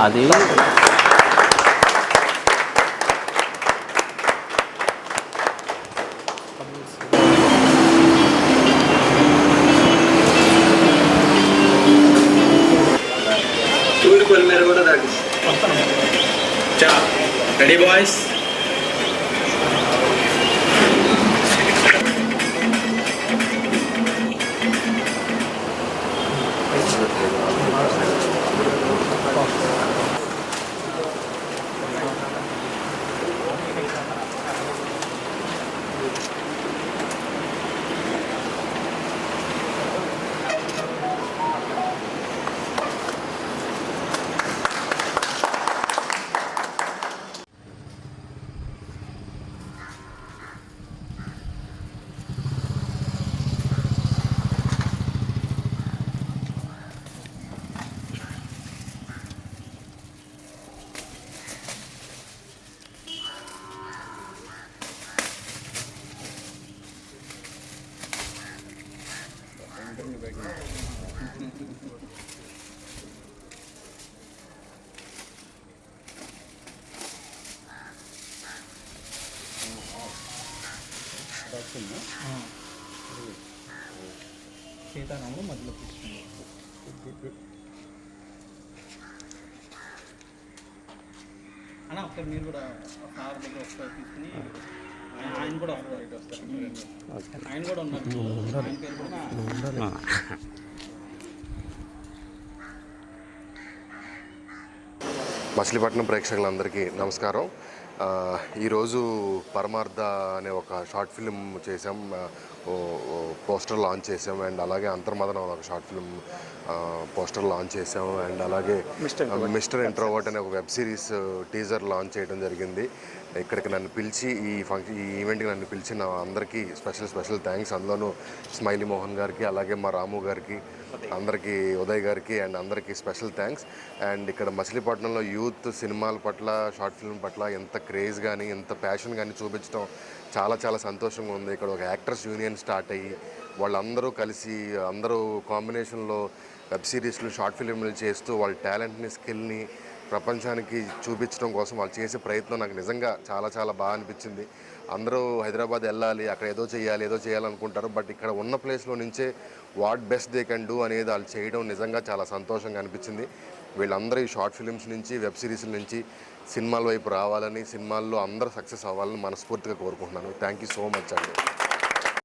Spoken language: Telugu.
అది చూడు పొలిమేర కూడా తాగి సీతారాములు మధ్యలో తీసుకున్నారు అన్న ఒకసారి మీరు కూడా కార్ దగ్గర ఒకసారి తీసుకుని ఆయన- కూడా వస్తారు ఆయన కూడా ఉన్నారు. మచిలీపట్నం ప్రేక్షకులందరికీ నమస్కారం. ఈరోజు పరమార్థ అనే ఒక షార్ట్ ఫిల్మ్ చేసాం పోస్టర్ లాంచ్ చేసాం అండ్ అలాగే అంతర్మదనం అనే ఒక షార్ట్ ఫిల్మ్ పోస్టర్ లాంచ్ చేసాం అండ్ అలాగే మిస్టర్ ఇంట్రోవర్ట్. అనే ఒక వెబ్ సిరీస్ టీజర్ లాంచ్ చేయడం జరిగింది. ఇక్కడికి నన్ను పిలిచి ఈ ఫంక్షన్ ఈ ఈవెంట్కి నన్ను పిలిచిన అందరికీ స్పెషల్ స్పెషల్ థ్యాంక్స్. అందులోనూ స్మైలీ మోహన్ గారికి అలాగే మా రాము గారికి అందరికీ ఉదయ్ గారికి అండ్ అందరికీ స్పెషల్ థ్యాంక్స్. అండ్ ఇక్కడ మచిలీపట్నంలో యూత్ సినిమాల పట్ల షార్ట్ ఫిల్మ్ పట్ల ఎంత క్రేజ్ కానీ ఎంత ప్యాషన్ కానీ చూపించడం చాలా చాలా సంతోషంగా ఉంది. ఇక్కడ ఒక యాక్టర్స్ యూనియన్ స్టార్ట్ అయ్యి వాళ్ళందరూ కలిసి అందరూ కాంబినేషన్లో వెబ్ సిరీస్లు షార్ట్ ఫిల్మ్లు చేస్తూ వాళ్ళ టాలెంట్ని స్కిల్ని ప్రపంచానికి చూపించడం కోసం వాళ్ళు చేసే ప్రయత్నం నాకు నిజంగా చాలా చాలా బాగా అనిపించింది. అందరూ హైదరాబాద్ వెళ్ళాలి అక్కడ ఏదో చేయాలి ఏదో చేయాలనుకుంటారు. బట్ ఇక్కడ ఉన్న ప్లేస్లో నుంచే what best they can do అనేది వాళ్ళు చేయడం నిజంగా చాలా సంతోషంగా అనిపించింది. వీళ్ళందరూ ఈ షార్ట్ ఫిల్మ్స్ నుంచి వెబ్ సిరీస్ల నుంచి సినిమాల వైపు రావాలని సినిమాల్లో అందరూ సక్సెస్ అవ్వాలని మనస్ఫూర్తిగా కోరుకుంటున్నాను. థ్యాంక్ యూ సో మచ్ అండి.